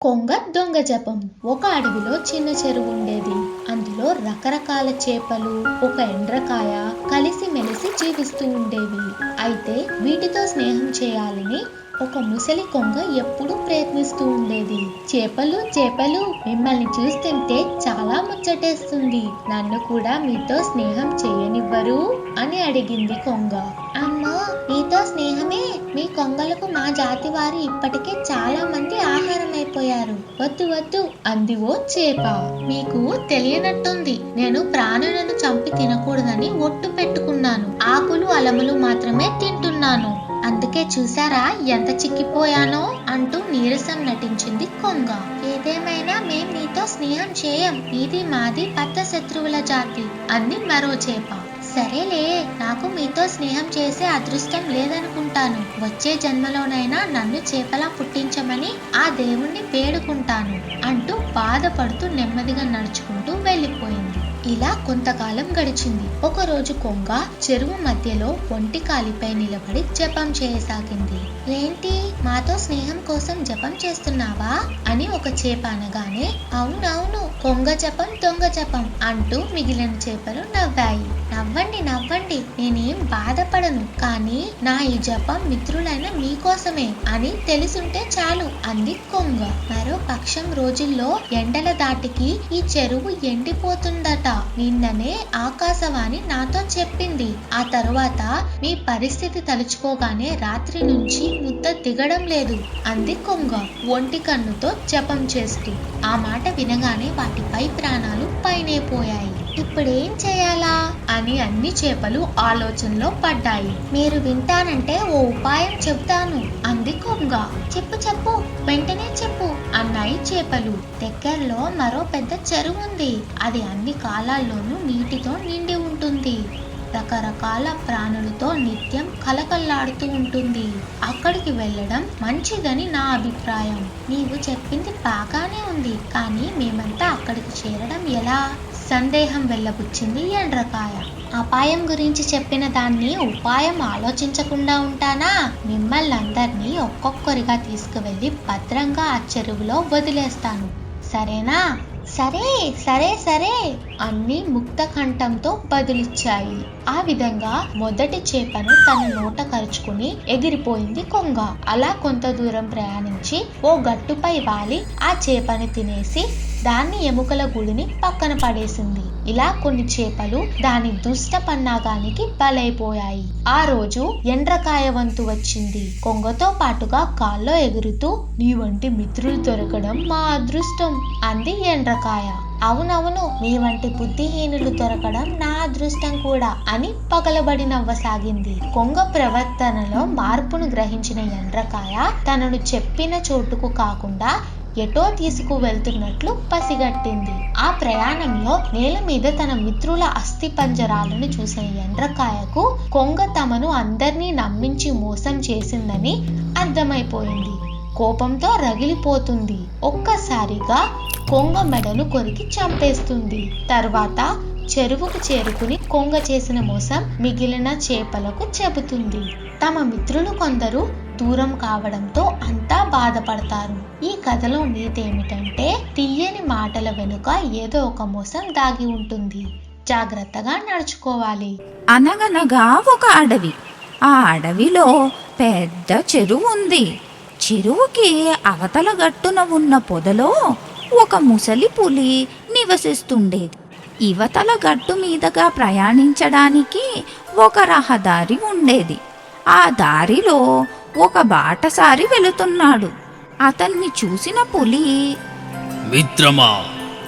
కొంగ దొంగ జపం. ఒక అడవిలో చిన్న చెరువు ఉండేది. అందులో రకరకాల చేపలు ఒక ఎండ్రకాయ కలిసి మెలిసి జీవిస్తూ ఉండేవి. అయితే వీటితో స్నేహం చేయాలని ఒక ముసలి కొంగ ఎప్పుడూ ప్రయత్నిస్తూ ఉండేది. చేపలు చేపలు మిమ్మల్ని చూస్తుంటే చాలా ముచ్చటేస్తుంది. నన్ను కూడా మీతో స్నేహం చేయనివ్వరు అని అడిగింది కొంగ. అమ్మో మీతో స్నేహమే. మీ కొంగలకు మా జాతి వారు ఇప్పటికే చాలా మంది ఆహారం అయిపోయారు వద్దు వద్దు అంది ఓ చేప. మీకు తెలియనట్టుంది. నేను ప్రాణులను చంపి తినకూడదని ఒట్టు పెట్టుకున్నాను. ఆకులు అలములు మాత్రమే తింటున్నాను. అందుకే చూసారా ఎంత చిక్కిపోయానో అంటూ నీరసం నటించింది కొంగ. ఏదేమైనా మేం నీతో స్నేహం చేయం. ఇది మాది పత్త శత్రువుల జాతి. అంది మరో చేప. సరేలే నాకు మీతో స్నేహం చేసే అదృష్టం లేదనుకుంటాను. వచ్చే జన్మలోనైనా నన్ను చేపలా పుట్టించమని ఆ దేవుణ్ణి వేడుకుంటాను అంటూ బాధపడుతూ నెమ్మదిగా నడుచుకుంటూ వెళ్ళిపోయింది. ఇలా కొంతకాలం గడిచింది. ఒకరోజు కొంగ చెరువు మధ్యలో ఒంటి కాలిపై నిలబడి జపం చేయసాగింది. ఏంటి? మాతో స్నేహం కోసం జపం చేస్తున్నావా? అని ఒక చేప అనగానే అవునవును కొంగ జపం దొంగ జపం అంటూ మిగిలిన చేపలు నవ్వాయి. నవ్వండి నవ్వండి. నేనేం బాధపడను కానీ నా ఈ జపం మిత్రులైన మీకోసమే అని తెలుసుంటే చాలు అంది కొంగ. మరో పక్షం రోజుల్లో ఎండల దాటికి ఈ చెరువు ఎండిపోతుందట. నిన్ననే ఆకాశవాణి నాతో చెప్పింది. ఆ తరువాత మీ పరిస్థితి తలుచుకోగానే రాత్రి నుంచి ముద్ద దిగడం లేదు అంది కొంగ ఒంటి కన్నుతో జపం చేస్తూ. ఆ మాట వినగానే వాటిపై ప్రాణాలు పైనే పోయాయి. ఇప్పుడేం చేయాలా? అని అన్ని చేపలు ఆలోచనలో పడ్డాయి. మీరు వింటానంటే ఓ ఉపాయం చెప్తాను అంది కొంగ. చెప్పు చెప్పు. వెంటనే చెప్పు అన్నాయి చేపలు. దగ్గరలో మరో పెద్ద చెరువు ఉంది. అది అన్ని కాలాల్లోనూ నీటితో నిండి ఉంటుంది. రకరకాల ప్రాణులతో నిత్యం కలకల్లాడుతూ ఉంటుంది. అక్కడికి వెళ్ళడం మంచిదని నా అభిప్రాయం. నీవు చెప్పింది బాగానే ఉంది. కానీ మేమంతా అక్కడికి చేరడం ఎలా? సందేహం వెళ్ళబుచ్చింది ఎండ్రకాయ. అపాయం గురించి చెప్పిన దాన్ని ఉపాయం ఆలోచించకుండా ఉంటానా? మిమ్మల్ని అందరినీ ఒక్కొక్కరిగా తీసుకువెళ్ళి భద్రంగా ఆ చెరువులో వదిలేస్తాను. సరేనా? సరే సరే సరే అన్ని ముక్త కంఠంతో బదులిచ్చాయి. ఆ విధంగా మొదటి చేపను తన నోట కరుచుకుని ఎగిరిపోయింది కొంగ. అలా కొంత దూరం ప్రయాణించి ఓ గట్టుపై వాలి ఆ చేపని తినేసి దాన్ని ఎముకల గుడిని పక్కన పడేసింది. ఇలా కొన్ని చేపలు దాని దుష్ట పన్నాగానికి బలైపోయాయి. ఆ రోజు ఎండ్రకాయ వంతు వచ్చింది. కొంగతో పాటుగా కాల్లో ఎగురుతూ నీ వంటి మిత్రులు దొరకడం మా అదృష్టం అంది ఎండ్రకాయ. అవునవును నీ వంటి బుద్ధిహీనులు దొరకడం నా అదృష్టం కూడా అని పగలబడి నవ్వసాగింది. కొంగ ప్రవర్తనలో మార్పును గ్రహించిన ఎండ్రకాయ తనను చెప్పిన చోటుకు కాకుండా ఎటో తీసుకువెళ్తున్నట్లు పసిగట్టింది. ఆ ప్రయాణంలో నేల మీద తన మిత్రుల అస్థి పంజరాలను చూసిన ఎండ్రకాయకు కొంగ తమను అందర్నీ నమ్మించి మోసం చేసిందని అర్థమైపోయింది. కోపంతో రగిలిపోతుంది. ఒక్కసారిగా కొంగ మెడను కొరికి చంపేస్తుంది. తర్వాత చెరువుకు చేరుకుని కొంగ చేసిన మోసం మిగిలిన చేపలకు చెబుతుంది. తమ మిత్రులు కొందరు దూరం కావడంతో అంతా బాధపడతారు. ఈ కథలో నీతి ఏమిటంటే తీయని మాటల వెనుక ఏదో ఒక మోసం దాగి ఉంటుంది. జాగ్రత్తగా నడుచుకోవాలి. అనగనగా ఒక అడవి. ఆ అడవిలో పెద్ద చెరువు ఉంది. చెరువుకి అవతల గట్టున ఉన్న పొదలో ఒక ముసలి పులి నివసిస్తుండేది ఇవతల గట్టు మీదగా ప్రయాణించడానికి ఒక రహదారి ఉండేది. ఆ దారిలో ఒక బాటసారి వెళుతున్నాడు. అతన్ని చూసిన పులి మిత్రమా?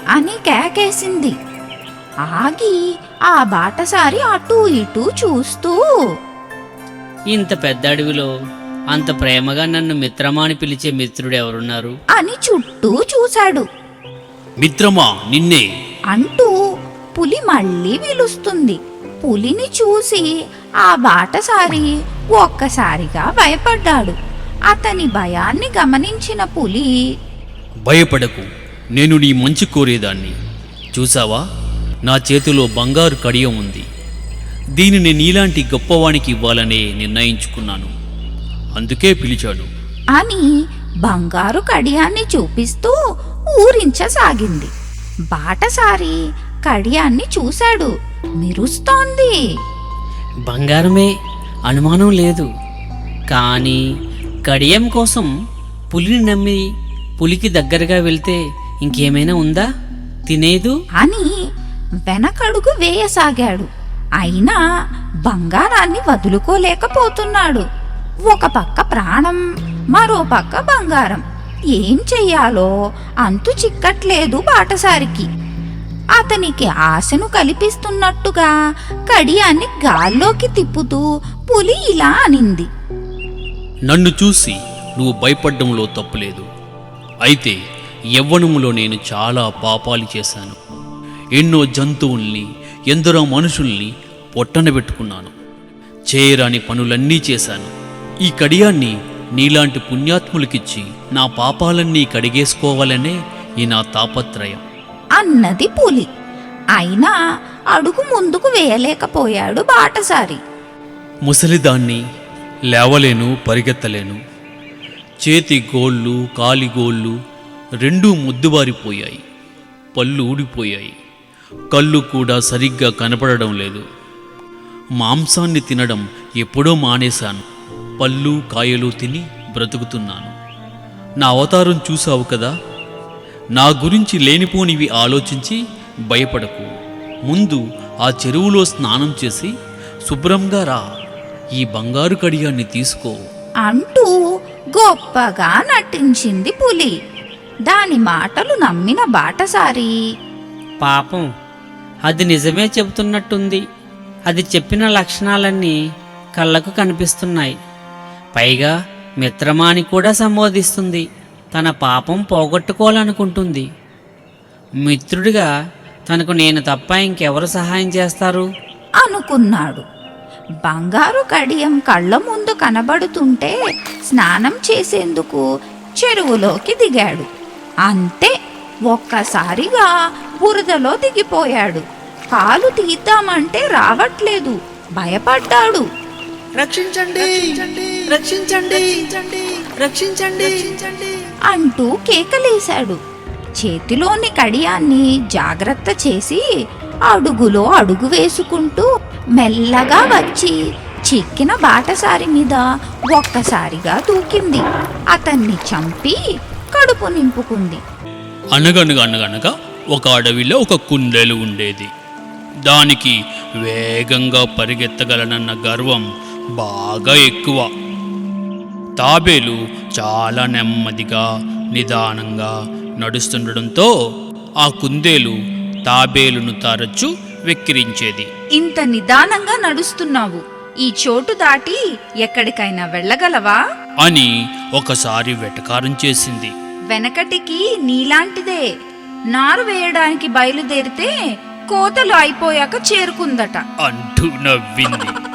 అని కేకేసింది. ఆగి ఆ బాటసారి అటూ ఇటూ చూస్తూ ఇంత పెద్ద అడవిలో అంత ప్రేమగా నన్ను మిత్రమా అని పిలిచే మిత్రుడు ఎవరున్నారు? అని చుట్టూ చూశాడు. మిత్రమా నిన్నే? అంటూ పులి మళ్ళీ పిలుస్తుంది పులిని చూసి ఆ బాటసారి ఒక్కసారిగా భయపడ్డాడు. అతని భయాన్ని గమనించిన పులి భయపడకు నేను నీ మంచి కోరేదాన్ని. చూసావా? నా చేతిలో బంగారు కడియం ఉంది. దీనిని నీలాంటి గొప్పవానికి ఇవ్వాలనే నిర్ణయించుకున్నాను. అందుకే పిలిచాడు. అని బంగారు కడియాన్ని చూపిస్తూ ఊరించసాగింది. బాటసారి కడియాన్ని చూశాడు. మెరుస్తోంది. బంగారమే అనుమానం లేదు. కానీ కడియం కోసం పులిని నమ్మి పులికి దగ్గరగా వెళ్తే ఇంకేమైనా ఉందా? తినేదు? అని వెనకడుగు వేయసాగాడు. అయినా బంగారాన్ని వదులుకోలేకపోతున్నాడు. ఒక పక్క ప్రాణం మరో పక్క బంగారం. ఏం చెయ్యాలో అంతు చిక్కట్లేదు బాటసారికి అతనికి ఆశను కల్పిస్తున్నట్టుగా కడియాన్ని గాల్లోకి తిప్పుతూ పులి ఇలా అనింది. నన్ను చూసి నువ్వు భయపడ్డంలో తప్పులేదు. అయితే యవ్వనములో నేను చాలా పాపాలు చేశాను. ఎన్నో జంతువుల్ని ఎందరో మనుషుల్ని పొట్టనబెట్టుకున్నాను. చేయరాని పనులన్నీ చేశాను. ఈ కడియాన్ని నీలాంటి పుణ్యాత్ములకిచ్చి నా పాపాలన్నీ కడిగేసుకోవాలనే ఈ నా తాపత్రయం. అన్నది పులి. అయినా అడుగు ముందుకు వేయలేకపోయాడు బాటసారి. ముసలిదాన్ని లేవలేను పరిగెత్తలేను. చేతి గోళ్ళు కాలిగోళ్ళు రెండూ ముద్దుబారిపోయాయి. పళ్ళు ఊడిపోయాయి. కళ్ళు కూడా సరిగ్గా కనపడడం లేదు. మాంసాన్ని తినడం ఎప్పుడో మానేశాను. పళ్ళు కాయలు తిని బ్రతుకుతున్నాను. నా అవతారం చూసావు కదా? నా గురించి లేనిపోనివి ఆలోచించి భయపడకు. ముందు ఆ చెరువులో స్నానం చేసి శుభ్రంగా రా. ఈ బంగారు కడియాన్ని తీసుకో. అంటూ గొప్పగా నటించింది పులి. దాని మాటలు నమ్మిన బాటసారి. పాపం అది నిజమే చెబుతున్నట్టుంది. అది చెప్పిన లక్షణాలన్నీ కళ్ళకు కనిపిస్తున్నాయి. పైగా మిత్రమాని కూడా సంబోధిస్తుంది. తన పాపం పోగొట్టుకోవాలనుకుంటుంది. మిత్రుడిగా తనకు నేను తప్ప ఇంకెవరు సహాయం చేస్తారు? అనుకున్నాడు. బంగారు కడియం కళ్ళ ముందు కనబడుతుంటే స్నానం చేసేందుకు చెరువులోకి దిగాడు. అంతే ఒక్కసారిగా బురదలో దిగిపోయాడు. కాలు తీద్దామంటే రావట్లేదు. భయపడ్డాడు. రక్షించండి రక్షించండి రక్షించండి అంటూ కేకలేశాడు. చేతిలోని కడియాన్ని జాగ్రత్త చేసి అడుగులో అడుగు వేసుకుంటూ మెల్లగా వచ్చి చిక్కిన బాటసారి మీద ఒక్కసారిగా దూకింది. అతన్ని చంపి కడుపు నింపుకుంది. అనగనగా అనగనగా ఒక అడవిలో ఒక కుందేలు ఉండేది. దానికి వేగంగా పరిగెత్తగలనన్న గర్వం బాగా ఎక్కువ. తాబేలు చాలా నెమ్మదిగా నిదానంగా నడుస్తుండడంతో ఆ కుందేలు తాబేలును తరచు వెక్కిరించేది. ఇంత నిదానంగా నడుస్తున్నావు. ఈ చోటు దాటి ఎక్కడికైనా వెళ్ళగలవా? అని ఒకసారి వెటకారం చేసింది. వెనకటికి నీలాంటిదే. నారు వేయడానికి బయలుదేరితే కోతలు అయిపోయాక చేరుకుందట. అంటూ నవ్వింది.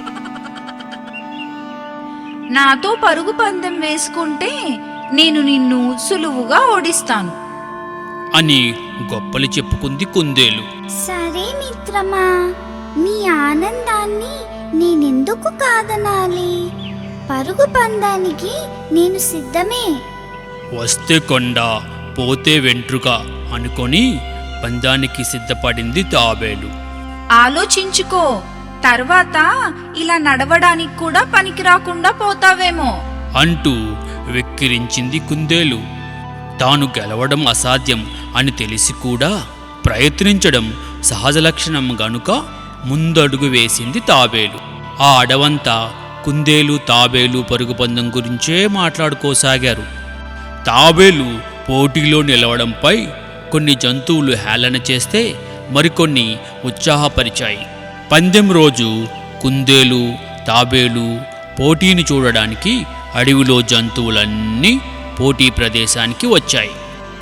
నాతో పరుగు పందెం వేసుకుంటే నేను నిన్ను సులువుగా ఓడిస్తాను. అని గొప్పలు చెప్పుకుంది కుందేలు. సరే మిత్రమా నీ ఆనందాన్ని నేనెందుకు కాదనాలి? పరుగు పందానికి నేను సిద్ధమే. వస్తే కొండ పోతే వెంట్రుక అనుకొని పందానికి సిద్ధపడింది తాబేలు. ఆలోచించుకో తర్వాత ఇలా నడవడానికి కూడా పనికి రాకుండా పోతావేమో. అంటూ వెక్కిరించింది కుందేలు. తాను గెలవడం అసాధ్యం అని తెలిసి కూడా ప్రయత్నించడం సహజ లక్షణం గనుక ముందడుగు వేసింది తాబేలు. ఆ అడవంతా కుందేలు తాబేలు పరుగు పందెం గురించే మాట్లాడుకోసాగారు. తాబేలు పోటీలో నిలవడంపై కొన్ని జంతువులు హేళన చేస్తే మరికొన్ని ఉత్సాహపరిచాయి. పందెం రోజు కుందేలు తాబేలు పోటీని చూడడానికి అడవిలో జంతువులన్నీ పోటీ ప్రదేశానికి వచ్చాయి.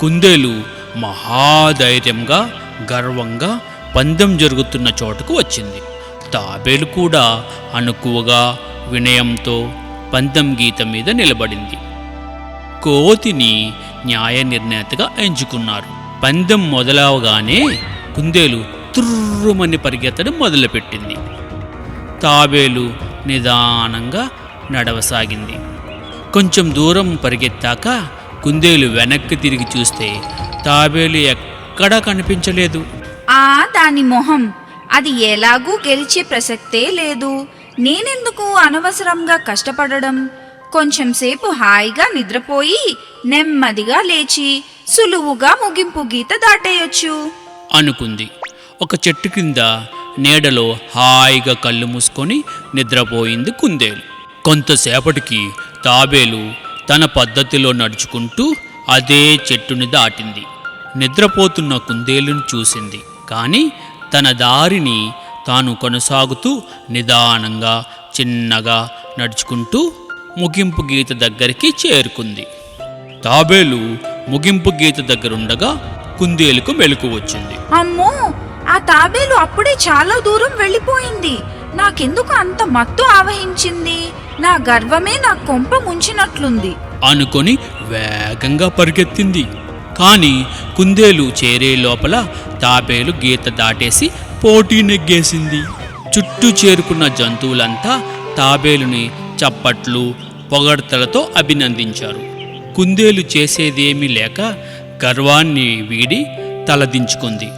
కుందేలు మహాధైర్యంగా గర్వంగా పందెం జరుగుతున్న చోటుకు వచ్చింది. తాబేలు కూడా అనుకువగా వినయంతో పందెం గీత మీద నిలబడింది. కోతిని న్యాయ నిర్ణేతగా ఎంచుకున్నారు. పందెం మొదలవగానే కుందేలు తుర్రుమని పరిగెత్తడం మొదలుపెట్టింది. తాబేలు నిదానంగా నడవసాగింది. కొంచెం దూరం పరిగెత్తాక కుందేలు వెనక్కి తిరిగి చూస్తే తాబేలు ఎక్కడా కనిపించలేదు. ఆ దాని మొహం అది ఎలాగూ గెలిచే ప్రసక్తే లేదు. నేనెందుకు అనవసరంగా కష్టపడడం? కొంచెం సేపు హాయిగా నిద్రపోయి నెమ్మదిగా లేచి సులువుగా ముగింపు గీత దాటేయొచ్చు. అనుకుంది. ఒక చెట్టు కింద నీడలో హాయిగా కళ్ళు మూసుకొని నిద్రపోయింది కుందేలు. కొంతసేపటికి తాబేలు తన పద్ధతిలో నడుచుకుంటూ అదే చెట్టుని దాటింది. నిద్రపోతున్న కుందేలును చూసింది. కానీ తన దారిని తాను కొనసాగుతూ నిదానంగా చిన్నగా నడుచుకుంటూ ముగింపు గీత దగ్గరికి చేరుకుంది. తాబేలు ముగింపు గీత దగ్గరుండగా కుందేలుకు మెలకు వచ్చింది. అమ్మో! ఆ తాబేలు అప్పుడే చాలా దూరం వెళ్ళిపోయింది. నాకెందుకు అంత మత్తు ఆవహించింది? నా గర్వమే నా కొంప ముంచినట్లుంది. అనుకొని వేగంగా పరిగెత్తింది. కాని కుందేలు చేరే లోపల తాబేలు గీత దాటేసి పోటీ నెగ్గేసింది. చుట్టూ చేరుకున్న జంతువులంతా తాబేలుని చప్పట్లు పొగడ్తలతో అభినందించారు. కుందేలు చేసేదేమీ లేక గర్వాన్ని వీడి తలదించుకుంది.